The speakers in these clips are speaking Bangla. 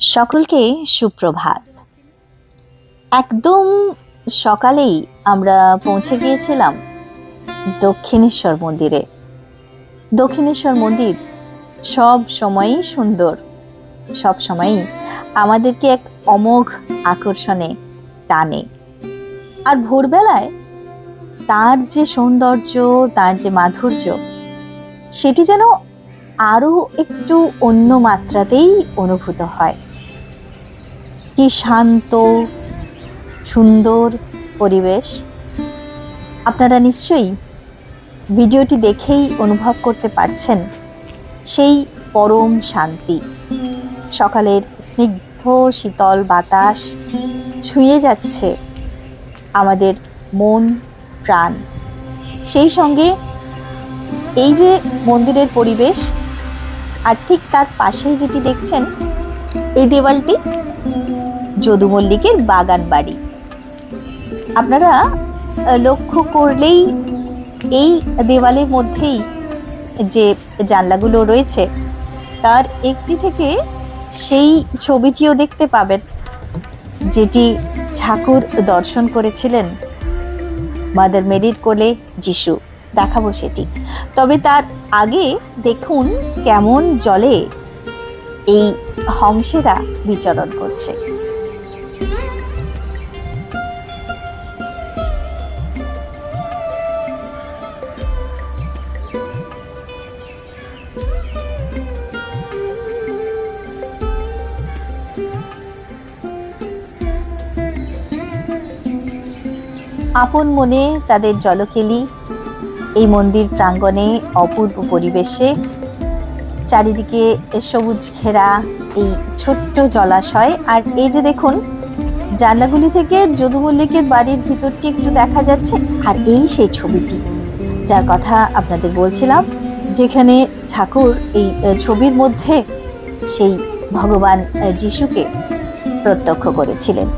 সকলকে সুপ্রভাত। একদম সকালেই আমরা পৌঁছে গিয়েছিলাম দক্ষিণেশ্বর মন্দিরে। দক্ষিণেশ্বর মন্দির সব সময়ই সুন্দর, সব সময়ই আমাদেরকে এক অমোঘ আকর্ষণে টানে। আর ভোরবেলায় তার যে সৌন্দর্য, তার যে মাধুর্য, সেটি যেন আরও একটু অন্য মাত্রাতেই অনুভূত হয়। কি শান্ত, সুন্দর পরিবেশ? আপনারা নিশ্চয়ই ভিডিওটি দেখেই অনুভব করতে পারছেন সেই পরম শান্তি। সকালের স্নিগ্ধ শীতল বাতাস ছুঁয়ে যাচ্ছে আমাদের মন, প্রাণ। সেই সঙ্গে এই যে মন্দিরের পরিবেশ, আর ঠিক তার পাশেই যেটি দেখছেন, এই দেওয়ালটি যদু মল্লিকের বাগান বাড়ি। আপনারা লক্ষ্য করলেই এই দেওয়ালের মধ্যেই যে জানলাগুলো রয়েছে, তার একটি থেকে সেই ছবিটিও দেখতে পাবেন, যেটি ঠাকুর দর্শন করেছিলেন মাদার মেরির কোলে যিশু। দেখাবো সেটি। তবে তার আগে দেখুন কেমন জলে এই হংসেরা বিচরণ করছে। আপন মনে তাদের জলকেলি। এই মন্দির প্রাঙ্গণে অপূর্ব পরিবেশে চারিদিকে সবুজ ঘেরা এই ছোট্ট জলাশয়। আর এই যে দেখুন, জানলাগুলি থেকে যদু মল্লিকের বাড়ির ভিতরটি একটু দেখা যাচ্ছে। আর এই সেই ছবিটি, যার কথা আপনাদের বলছিলাম, যেখানে ঠাকুর এই ছবির মধ্যে সেই ভগবান যিশুকে প্রত্যক্ষ করেছিলেন।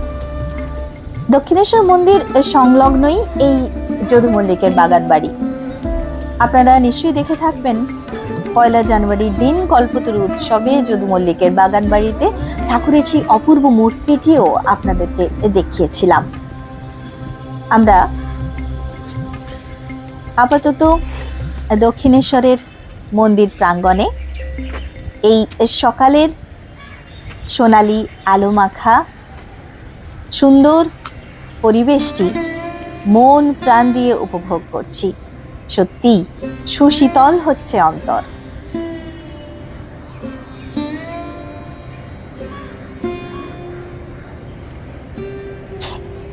দক্ষিণেশ্বর মন্দির সংলগ্নই এই যদু মল্লিকের বাগান বাড়ি। আপনারা নিশ্চয়ই দেখে থাকবেন, পয়লা জানুয়ারির দিন কল্পতরু উৎসবে যদু মল্লিকের বাগান বাড়িতে ঠাকুরের সেই অপূর্ব মূর্তিটিও আপনাদেরকে দেখিয়েছিলাম। আমরা আপাতত দক্ষিণেশ্বরের মন্দির প্রাঙ্গণে এই সকালের সোনালি আলো মাখা সুন্দর পরিবেশটি মন প্রাণ দিয়ে উপভোগ করছি। সত্যি, সুশীতল হচ্ছে অন্তর।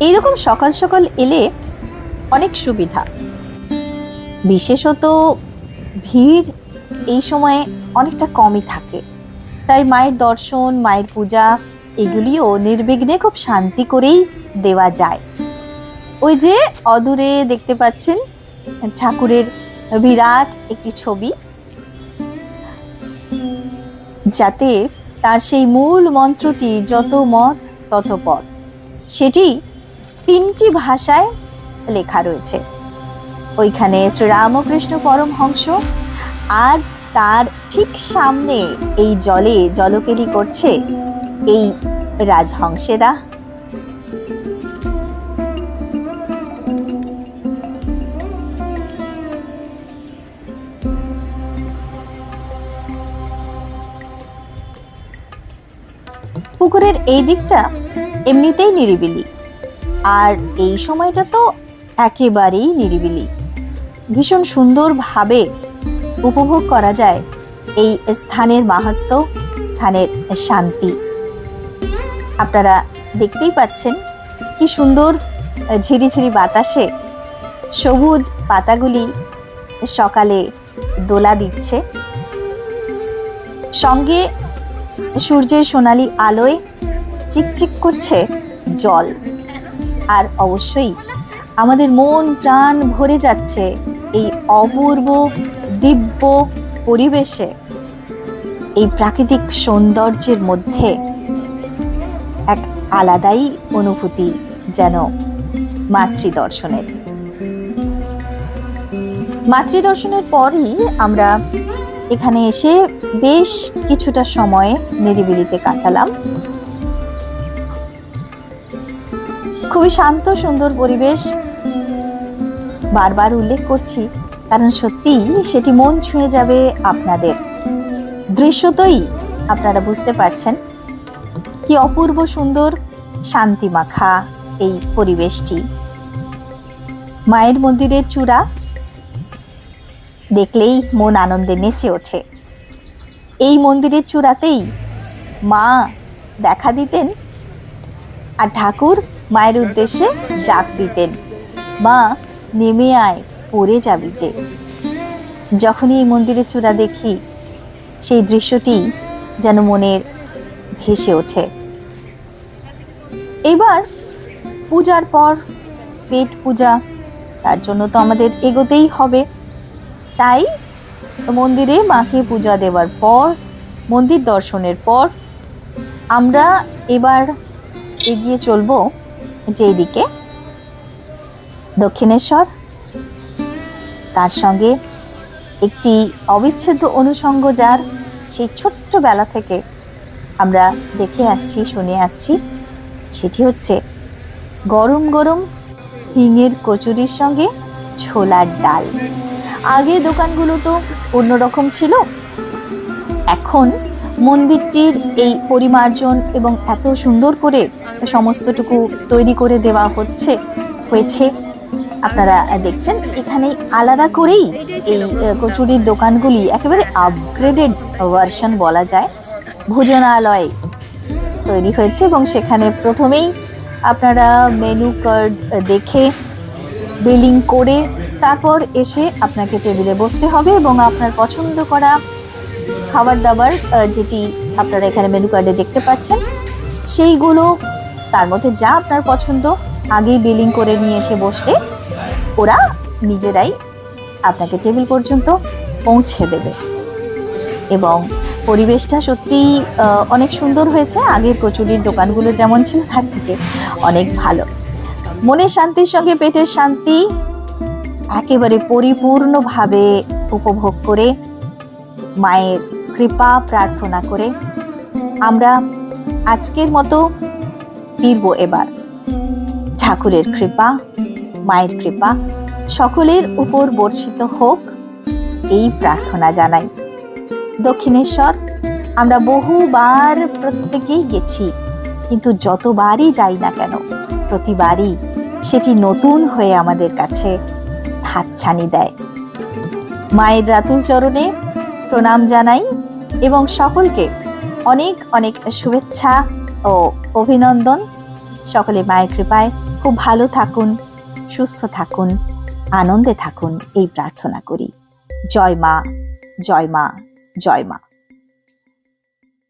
এইরকম সকাল সকাল এলে অনেক সুবিধা। বিশেষত ভিড় এই সময়ে অনেকটা কমই থাকে। তাই মায়ের দর্শন, মায়ের পূজা, এগুলিও নির্বিঘ্নে খুব শান্তি করেই দেওয়া যায়। ওই যে অদূরে দেখতে পাচ্ছেন ঠাকুরের বিরাট একটি ছবি। যাতে তার সেই মূল মন্ত্রটি যত মত তত পথ সেটি তিনটি ভাষায় লেখা রয়েছে। ওইখানে শ্রীরামকৃষ্ণ পরমহংস আর তার ঠিক সামনে এই জলে জলকেলি করছে এই রাজহংসেরা। পুকুরের এই দিকটা এমনিতেই নিরিবিলি। আর এই সময়টা তো একেবারেই নিরিবিলি। ভীষণ সুন্দরভাবে উপভোগ করা যায় এই স্থানের মাহাত্ম, স্থানের শান্তি। আপনারা দেখতেই পাচ্ছেন কি সুন্দর ঝিরিঝিরি বাতাসে সবুজ পাতাগুলি সকালে দোলা দিচ্ছে। সঙ্গে সূর্যের সোনালি আলোয় চিকচিক করছে জল। আর অবশ্যই আমাদের মন, প্রাণ ভরে যাচ্ছে এই অপূর্ব, দিব্য পরিবেশে, এই প্রাকৃতিক সৌন্দর্যের মধ্যে এক আলাদাই অনুভূতি যেন মাতৃদর্শনের। মাতৃদর্শনের পরই আমরা এখানে এসে বেশ কিছুটা সময় নিরিবিলিতে কাটালাম। খুবই শান্ত, সুন্দর পরিবেশ। বারবার উল্লেখ করছি, কারণ সত্যি সেটি মন ছুঁয়ে যাবে আপনাদের। দৃশ্যতই আপনারা বুঝতে পারছেন কি অপূর্ব সুন্দর শান্তি মাখা এই পরিবেশটি। মায়ের মন্দিরের চূড়া দেখলেই মন আনন্দে নেচে ওঠে। এই মন্দিরের চূড়াতেই মা দেখা দিতেন আর ঠাকুর মায়ের উদ্দেশ্যে ডাক দিতেন। মা, নেমে আয়, পড়ে যাবি যে। যখনই এই মন্দিরের চূড়া দেখি, সেই দৃশ্যটি যেন মনের ভেসে ওঠে। এবার পূজার পর পেট পূজা, তার জন্য তো আমাদের এগোতেই হবে। তাই মন্দিরে মাকে পূজা দেওয়ার পর, মন্দির দর্শনের পর আমরা এবার এগিয়ে চলব যেই দিকে দক্ষিণেশ্বর। তার সঙ্গে একটি অবিচ্ছেদ্য অনুষঙ্গ যার সেই ছোট্ট বেলা থেকে আমরা দেখে আসছি, শুনে আসছি। সেটি হচ্ছে গরম গরম হিঙের কচুরির সঙ্গে ছোলার ডাল। আগে দোকানগুলো তো অন্যরকম ছিল। এখন মন্দিরটির এই পরিমার্জন এবং এত সুন্দর করে সমস্তটুকু তৈরি করে দেওয়া হচ্ছে, হয়েছে। আপনারা দেখছেন, এখানে আলাদা করেই এই কচুরির দোকানগুলি একেবারে আপগ্রেডেড ভার্সন বলা যায়। ভোজনালয় তৈরি হয়েছে এবং সেখানে প্রথমেই আপনারা মেনু কার্ড দেখে বিলিং করে তারপর এসে আপনাকে টেবিলে বসতে হবে এবং আপনার পছন্দ করা খাবার দাবার যেটি আপনারা এখানে মেনু কার্ডে দেখতে পাচ্ছেন, সেইগুলো তার মধ্যে যা আপনার পছন্দ, আগেই বিলিং করে নিয়ে এসে বসলে ওরা নিজেরাই আপনাকে টেবিল পর্যন্ত পৌঁছে দেবে। এবং পরিবেশটা সত্যিই অনেক সুন্দর হয়েছে। আগের কচুরির দোকানগুলো যেমন ছিল, তার থেকে অনেক ভালো। মনের শান্তির সঙ্গে পেটের শান্তি একেবারে পরিপূর্ণভাবে উপভোগ করে, মায়ের কৃপা প্রার্থনা করে আমরা আজকের মতো ফিরব এবার। ঠাকুরের কৃপা, মায়ের কৃপা সকলের উপর বর্ষিত হোক এই প্রার্থনা জানাই। দক্ষিণেশ্বর, আমরা বহুবার প্রত্যেকেই গেছি, কিন্তু যতবারই যাই না কেন, প্রতিবারই সেটি নতুন হয়ে আমাদের কাছে হাতছানি দেয়। মায়ের রাতুল চরণে প্রণাম জানাই এবং সকলকে অনেক অনেক শুভেচ্ছা ও অভিনন্দন। সকলে মায়ের কৃপায় খুব ভালো থাকুন, সুস্থ থাকুন, আনন্দে থাকুন, এই প্রার্থনা করি। জয় মা জয় মা জয় মা।